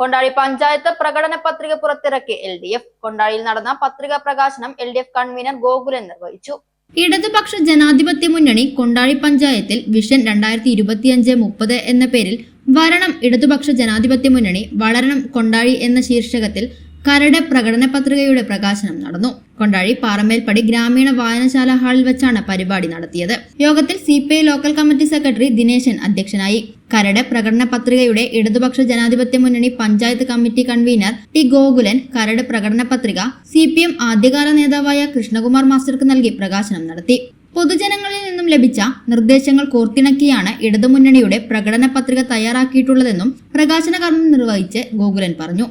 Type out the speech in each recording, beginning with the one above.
കൊണ്ടാഴി പഞ്ചായത്ത് പ്രകടന പത്രിക പുറത്തിറക്കി. എൽ ഡി എഫ് കൊണ്ടാഴിയിൽ നടന്ന പത്രിക പ്രകാശനം L D F convener Gokulan നിർവഹിച്ചു. ഇടതുപക്ഷ ജനാധിപത്യ മുന്നണി കൊണ്ടാഴി പഞ്ചായത്തിൽ വിഷൻ രണ്ടായിരത്തി ഇരുപത്തിയഞ്ച് മുപ്പത് എന്ന പേരിൽ വരണം ഇടതുപക്ഷ ജനാധിപത്യ മുന്നണി വളരണം കൊണ്ടാഴി എന്ന ശീർഷകത്തിൽ കരട് പ്രകടന പത്രികയുടെ പ്രകാശനം നടന്നു. കൊണ്ടാഴി പാറമേൽപ്പടി ഗ്രാമീണ വായനശാല ഹാളിൽ വെച്ചാണ് പരിപാടി നടത്തിയത്. യോഗത്തിൽ C local committee secretary Dineshan അധ്യക്ഷനായി. കരട് പ്രകടന പത്രികയുടെ ഇടതുപക്ഷ ജനാധിപത്യ മുന്നണി panchayat committee convener T Gokulan കരട് പ്രകടന പത്രിക സി പി എം ആദ്യകാല നേതാവായ കൃഷ്ണകുമാർ മാസ്റ്റർക്ക് നൽകി പ്രകാശനം നടത്തി. പൊതുജനങ്ങളിൽ നിന്നും ലഭിച്ച നിർദ്ദേശങ്ങൾ കോർത്തിണക്കിയാണ് ഇടതുമുന്നണിയുടെ പ്രകടന പത്രിക തയ്യാറാക്കിയിട്ടുള്ളതെന്നും പ്രകാശന കർമ്മം നിർവഹിച്ച് ഗോകുലൻ പറഞ്ഞു.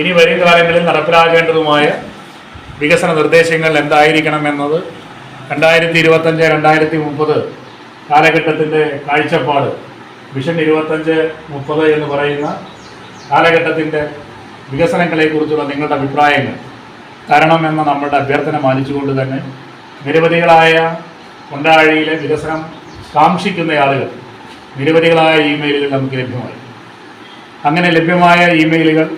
ഇനി വരും കാലങ്ങളിൽ നടപ്പിലാക്കേണ്ടതുമായ വികസന നിർദ്ദേശങ്ങൾ എന്തായിരിക്കണം എന്നത് രണ്ടായിരത്തി ഇരുപത്തഞ്ച് രണ്ടായിരത്തി മുപ്പത് കാലഘട്ടത്തിന്റെ കാഴ്ചപ്പാട് വിഷൻ ഇരുപത്തഞ്ച് മുപ്പത് എന്ന് പറയുന്ന കാലഘട്ടത്തിന്റെ വികസനങ്ങളെക്കുറിച്ചുള്ള നിങ്ങളുടെ അഭിപ്രായങ്ങൾ തരണമെന്ന നമ്മളുടെ അഭ്യർത്ഥന മാനിച്ചുകൊണ്ട് തന്നെ നിരവധികളായ കൊണ്ടാഴിയിലെ വികസനം കാക്ഷിക്കുന്ന ആളുകൾ നിരവധികളായ ഇമെയിലുകൾ നമുക്ക് ലഭ്യമായി. അങ്ങനെ ലഭ്യമായ ഇമെയിലുകൾ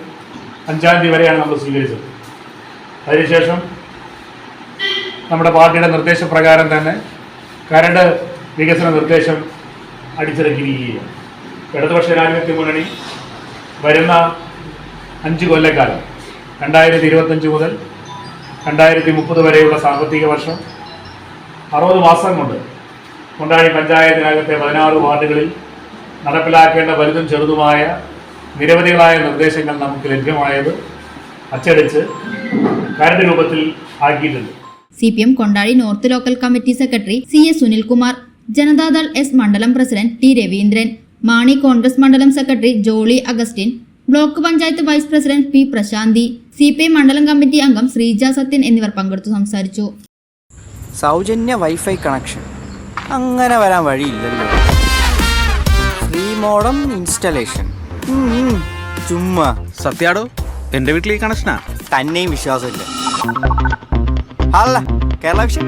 അഞ്ചാം തീയതി വരെയാണ് നമ്മൾ സ്വീകരിച്ചത്. അതിനുശേഷം നമ്മുടെ പാർട്ടിയുടെ നിർദ്ദേശപ്രകാരം തന്നെ കരട് വികസന നിർദ്ദേശം അടിച്ചിറക്കിയിരിക്കുകയാണ്. ഇടതുപക്ഷ ജനാധിപത്യ മുന്നണി വരുന്ന അഞ്ച് കൊല്ലക്കാലം രണ്ടായിരത്തി ഇരുപത്തഞ്ച് മുതൽ രണ്ടായിരത്തി മുപ്പത് വരെയുള്ള സാമ്പത്തിക വർഷം അറുപത് മാസം കൊണ്ട് കൊണ്ടാടി പഞ്ചായത്തിനകത്തെ പതിനാറ് വാർഡുകളിൽ നടപ്പിലാക്കേണ്ട വലുതും ചെറുതുമായ നിരവധികളായ നിർദ്ദേശങ്ങൾ നമുക്ക് ലഭ്യമായത് അച്ചടിച്ച് കരട് രൂപത്തിൽ ആക്കിയിട്ടുണ്ട്. C P M Kondadi north local committee secretary C S Sunilkumar Janata Dal S മണ്ഡലം പ്രസിഡന്റ് ടി രവീന്ദ്രൻ മാണി കോൺഗ്രസ് മണ്ഡലം secretary Jolly Augustine block panchayat vice president P Prashanthi C P I മണ്ഡലം കമ്മിറ്റി അംഗം ശ്രീജ സത്യൻ എന്നിവർ പങ്കെടുത്തു സംസാരിച്ചു. സൗജന്യ വൈഫൈ കണക്ഷൻ. അങ്ങനെ വരാൻ വഴിയില്ലല്ലോ. ഫ്രീ മോഡം ഇൻസ്റ്റലേഷൻ ചുമ്മാ. സത്യാടോ എന്റെ വീട്ടിൽ ഈ കണക്ഷനാ? തന്നെയും വിശ്വാസമില്ല. അല്ല കേരള വിഷൻ.